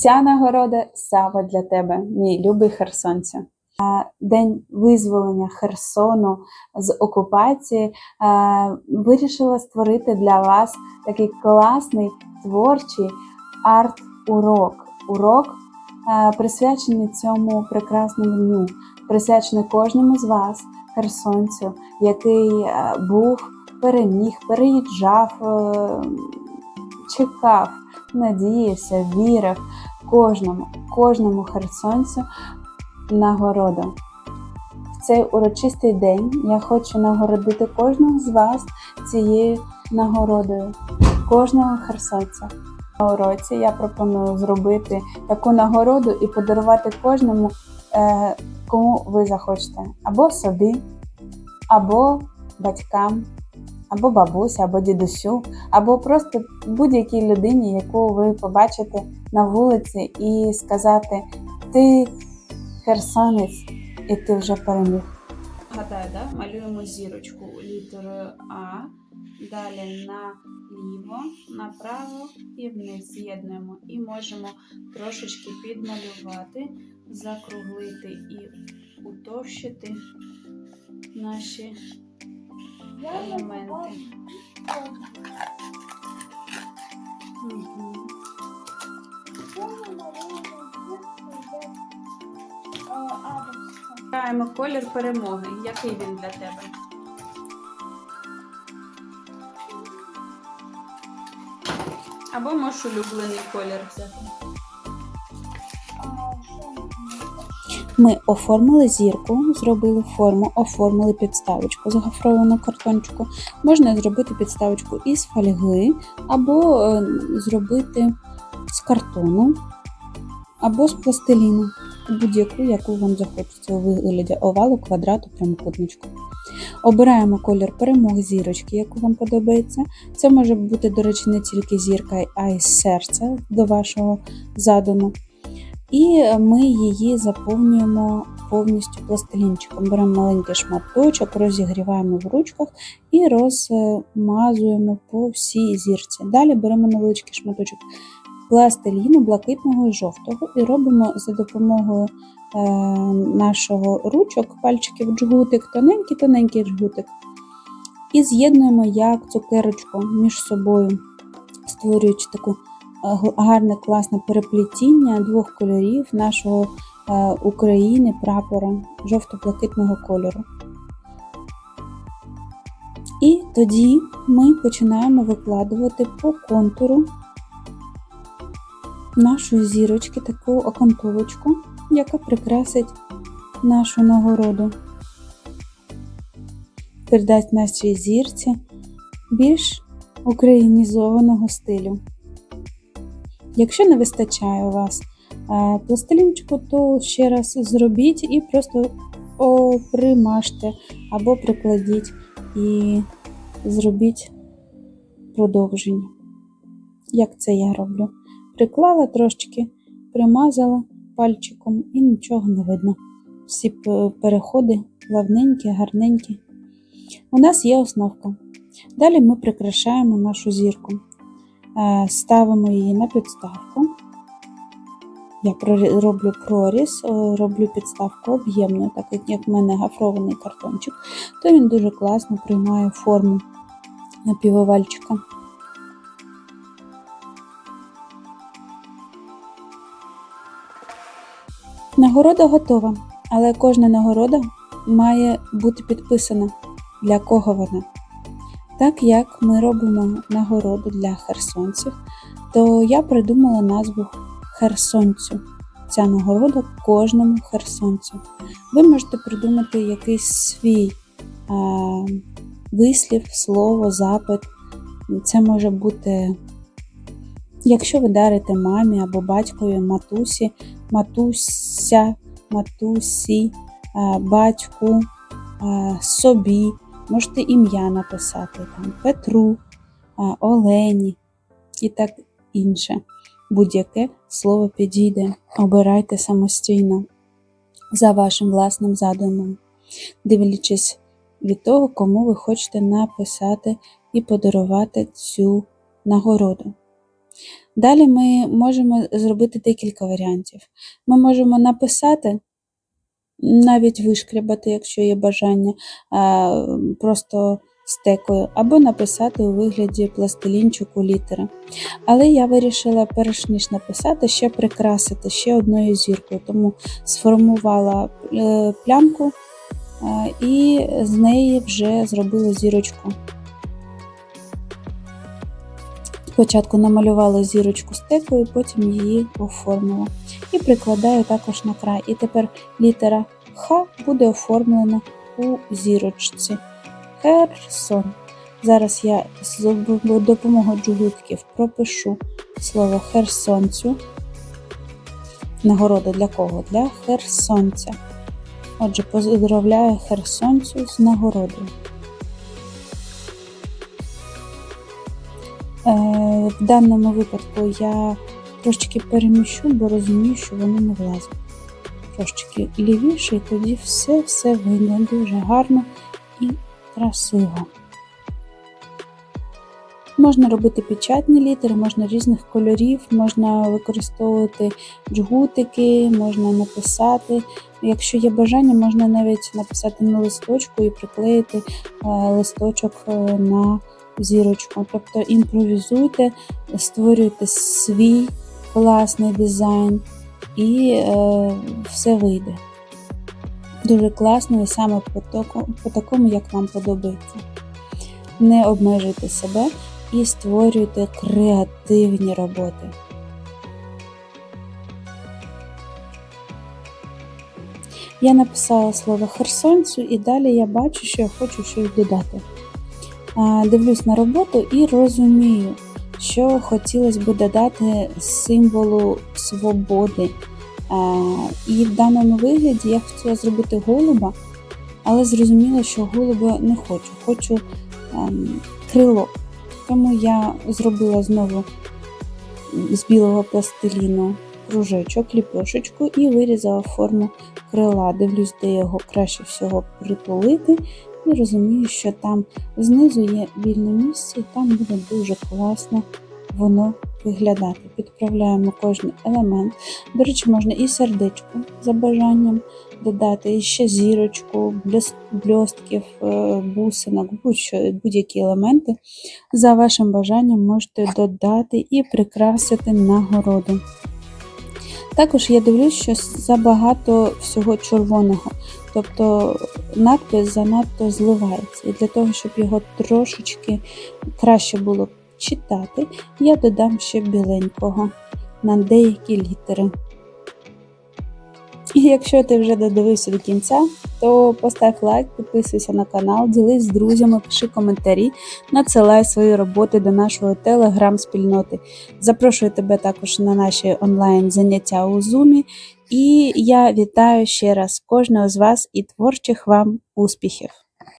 Ця нагорода саме для тебе, мій любий Херсонцю. А, День визволення Херсону з окупації вирішила створити для вас такий класний творчий арт-урок. Урок присвячений цьому прекрасному дню, присвячений кожному з вас, херсонцю, який був, переміг, переїжджав, е, чекав, надіявся, вірив кожному, кожному херсонцю нагороду. В цей урочистий день я хочу нагородити кожного з вас цією нагородою, кожного херсонця. На уроці я пропоную зробити таку нагороду і подарувати кожному, е, кому ви захочете, або собі, або батькам, або бабусі, або дідусю, або просто будь-якій людині, яку ви побачите на вулиці, і сказати: Ти херсонець, і ти вже переміг. Гадаю, да? малюємо зірочку літерою А, далі наліво, направо і вниз з'єднуємо. І можемо трошечки підмалювати, закруглити і утовщити наші елементи. Мгм. Граємо колір перемоги. Який він для тебе? Або можеш улюблений колір взяти. Ми оформили зірку, зробили форму, оформили підставочку загофровану картончику. Можна зробити підставочку із фольги, або е, зробити з картону, або з пластиліну, будь-яку, яку вам захочеться у вигляді овалу, квадрату, прямокутничку. Обираємо колір перемоги зірочки, яку вам подобається. Це може бути, до речі, не тільки зірка, а й серце до вашого задуму. І ми її заповнюємо повністю пластилінчиком. Беремо маленький шматочок, розігріваємо в ручках і розмазуємо по всій зірці. Далі беремо невеличкий шматочок пластиліну блакитного і жовтого і робимо за допомогою е, нашого ручок, пальчиків джгутик, тоненький-тоненький джгутик. І з'єднуємо як цукерочку між собою, створюючи таку гарне класне переплетіння двох кольорів нашого е, України прапора жовто-блакитного кольору. І тоді ми починаємо викладувати по контуру нашої зірочки таку окантовочку, яка прикрасить нашу нагороду. Передасть нашій зірці більш українізованого стилю. Якщо не вистачає у вас е, пластилінчику, то ще раз зробіть і просто опримажте або прикладіть і зробіть продовження. Як це я роблю? Приклала трошечки, примазала пальчиком і нічого не видно. Всі переходи плавненькі, гарненькі. У нас є основка. Далі ми прикрашаємо нашу зірку. Е, Ставимо її на підставку. Я роблю проріз, е, роблю підставку об'ємну, так як- в мене гафрований картончик, то він дуже класно приймає форму напівовальчика. Нагорода готова, але кожна нагорода має бути підписана, для кого вона. Так як ми робимо нагороду для херсонців, то я придумала назву Херсонцю. Ця нагорода кожному херсонцю. Ви можете придумати якийсь свій а, вислів, слово, запит. Це може бути, якщо ви дарите мамі або батькові, матусі, матуся, матусі, а, батьку, а, собі. Можете ім'я написати там Петру, Олені і так інше. Будь-яке слово підійде. Обирайте самостійно за вашим власним задумом, дивлячись від того, кому ви хочете написати і подарувати цю нагороду. Далі ми можемо зробити декілька варіантів. Ми можемо написати, навіть вишкрябати, якщо є бажання, просто стекою, або написати у вигляді пластилінчику літери. Але я вирішила, перш ніж написати, ще прикрасити ще одною зіркою, тому сформувала е, плямку і з неї вже зробила зірочку. Спочатку намалювала зірочку стекою, потім її оформила. І прикладаю також на край. І тепер літера Х буде оформлена у зірочці. Херсон. Зараз я з допомогою джгутків пропишу слово херсонцю. Нагорода для кого? Для херсонця. Отже, поздравляю херсонцю з нагородою. В даному випадку я трошечки переміщу, бо розумію, що воно не влазить. Трошечки лівіше, і тоді все-все вийде дуже гарно і красиво. Можна робити печатні літери, можна різних кольорів, можна використовувати джгутики, можна написати. Якщо є бажання, можна навіть написати на листочку і приклеїти е, листочок е, на зірочку. Тобто імпровізуйте, створюйте свій власний дизайн і е, все вийде. Дуже класно і саме по, таку, по такому, як вам подобається. Не обмежуйте себе і створюйте креативні роботи. Я написала слово херсонцю, і далі я бачу, що я хочу щось додати. Дивлюсь на роботу і розумію, що хотілося б додати символу свободи. І в даному вигляді я хотіла зробити голуба, але зрозуміла, що голуба не хочу, хочу ем, крило. Тому я зробила знову з білого пластиліну кружечок, ліпешечку і вирізала форму крила. Дивлюсь, де його краще всього притулити, і розумію, що там знизу є вільне місце, і там буде дуже класно воно виглядати. Підправляємо кожен елемент. До речі, можна і сердечко за бажанням додати, і ще зірочку, бльостків, е, бусинок, будь-які елементи. За вашим бажанням можете додати і прикрасити нагороду. Також я дивлюсь, що забагато всього червоного, тобто надпис занадто зливається. І для того, щоб його трошечки краще було читати, я додам ще біленького на деякі літери. І якщо ти вже додивився до кінця, то постав лайк, підписуйся на канал, ділись з друзями, пиши коментарі, надсилай свої роботи до нашої телеграм-спільноти. Запрошую тебе також на наші онлайн заняття у Zoom. І я вітаю ще раз кожного з вас і творчих вам успіхів!